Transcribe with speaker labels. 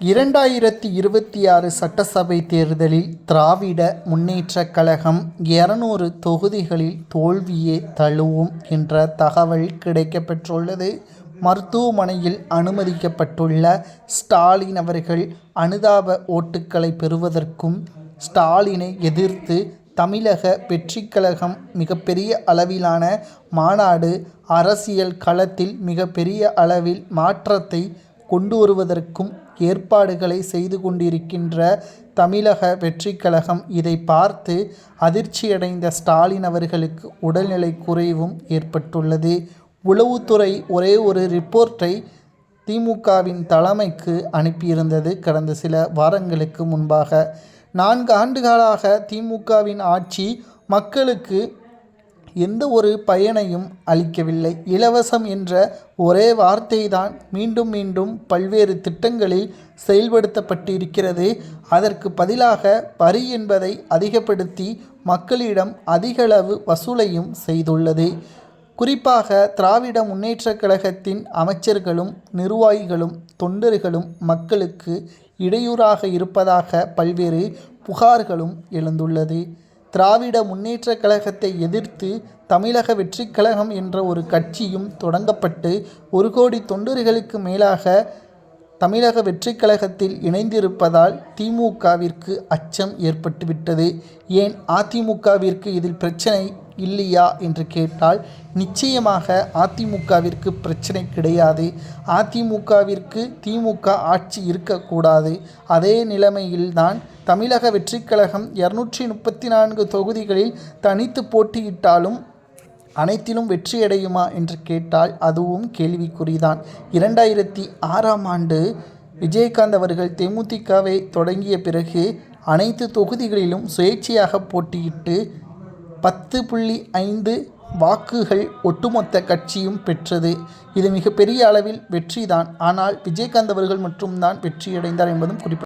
Speaker 1: இரண்டாயிரத்தி இருபத்தி ஆறு சட்டசபை தேர்தலில் திராவிட முன்னேற்றக் கழகம் இருநூறு தொகுதிகளில் தோல்வியே தழுவும் என்ற தகவல் கிடைக்கப்பெற்றுள்ளது. மருத்துவமனையில் அனுமதிக்கப்பட்டுள்ள ஸ்டாலின் அவர்கள் அனுதாப ஓட்டுக்களை பெறுவதற்கும் ஸ்டாலினை எதிர்த்து தமிழக வெற்றிக் கழகம் மிகப்பெரிய அளவிலான மாநாடு அரசியல் களத்தில் மிகப்பெரிய அளவில் மாற்றத்தை கொண்டு வருவதற்கும் ஏற்பாடுகளை செய்து கொண்டிருக்கின்ற தமிழக வெற்றி கழகம் இதை பார்த்து அதிர்ச்சியடைந்த ஸ்டாலின் அவர்களுக்கு உடல்நிலை குறைவும் ஏற்பட்டுள்ளது. உளவுத்துறை ஒரே ஒரு ரிப்போர்ட்டை திமுகவின் தலைமைக்கு அனுப்பியிருந்தது கடந்த சில வாரங்களுக்கு முன்பாக. நான்கு ஆண்டுகளாக திமுகவின் ஆட்சி மக்களுக்கு எந்த ஒரு பயனையும் அளிக்கவில்லை. இலவசம் என்ற ஒரே வார்த்தை தான் மீண்டும் மீண்டும் பல்வேறு திட்டங்களில் செயல்படுத்தப்பட்டிருக்கிறது. அதற்கு பதிலாக வரி என்பதை அதிகப்படுத்தி மக்களிடம் அதிகளவு வசூலையும் செய்துள்ளது. குறிப்பாக திராவிட முன்னேற்றக் கழகத்தின் அமைச்சர்களும் நிர்வாகிகளும் தொண்டர்களும் மக்களுக்கு இடையூறாக இருப்பதாக பல்வேறு புகார்களும் எழுந்துள்ளது. திராவிட முன்னேற்றக் கழகத்தை எதிர்த்து தமிழக வெற்றிக் கழகம் என்ற ஒரு கட்சியும் தொடங்கப்பட்டு ஒரு கோடி தொண்டர்களுக்கு மேலாக தமிழக வெற்றிக் கழகத்தில் இணைந்திருப்பதால் திமுகவிற்கு அச்சம் ஏற்பட்டுவிட்டது. ஏன்? அதிமுகவிற்கு இதில் பிரச்சனை இல்லையா என்று கேட்டால் நிச்சயமாக அதிமுகவிற்கு பிரச்சனை கிடையாது. அதிமுகவிற்கு திமுக ஆட்சி இருக்கக்கூடாது. அதே நிலைமையில்தான் தமிழக வெற்றிக்கழகம் இருநூற்றி இரநூற்றி முப்பத்தி நான்கு தொகுதிகளில் தனித்து போட்டியிட்டாலும் அனைத்திலும் வெற்றியடையுமா என்று கேட்டால் அதுவும் கேள்விக்குறிதான். இரண்டாயிரத்தி ஆறாம் ஆண்டு விஜயகாந்த் அவர்கள் தேமுதிகவை தொடங்கிய பிறகு அனைத்து தொகுதிகளிலும் சுயேட்சையாக போட்டியிட்டு பத்து புள்ளி ஐந்து வாக்குகள் ஒட்டுமொத்த கட்சியும் பெற்றது. இது மிகப்பெரிய அளவில் வெற்றிதான். ஆனால் விஜயகாந்த் அவர்கள் மட்டும்தான் வெற்றியடைந்தார் என்பதும் குறிப்பிட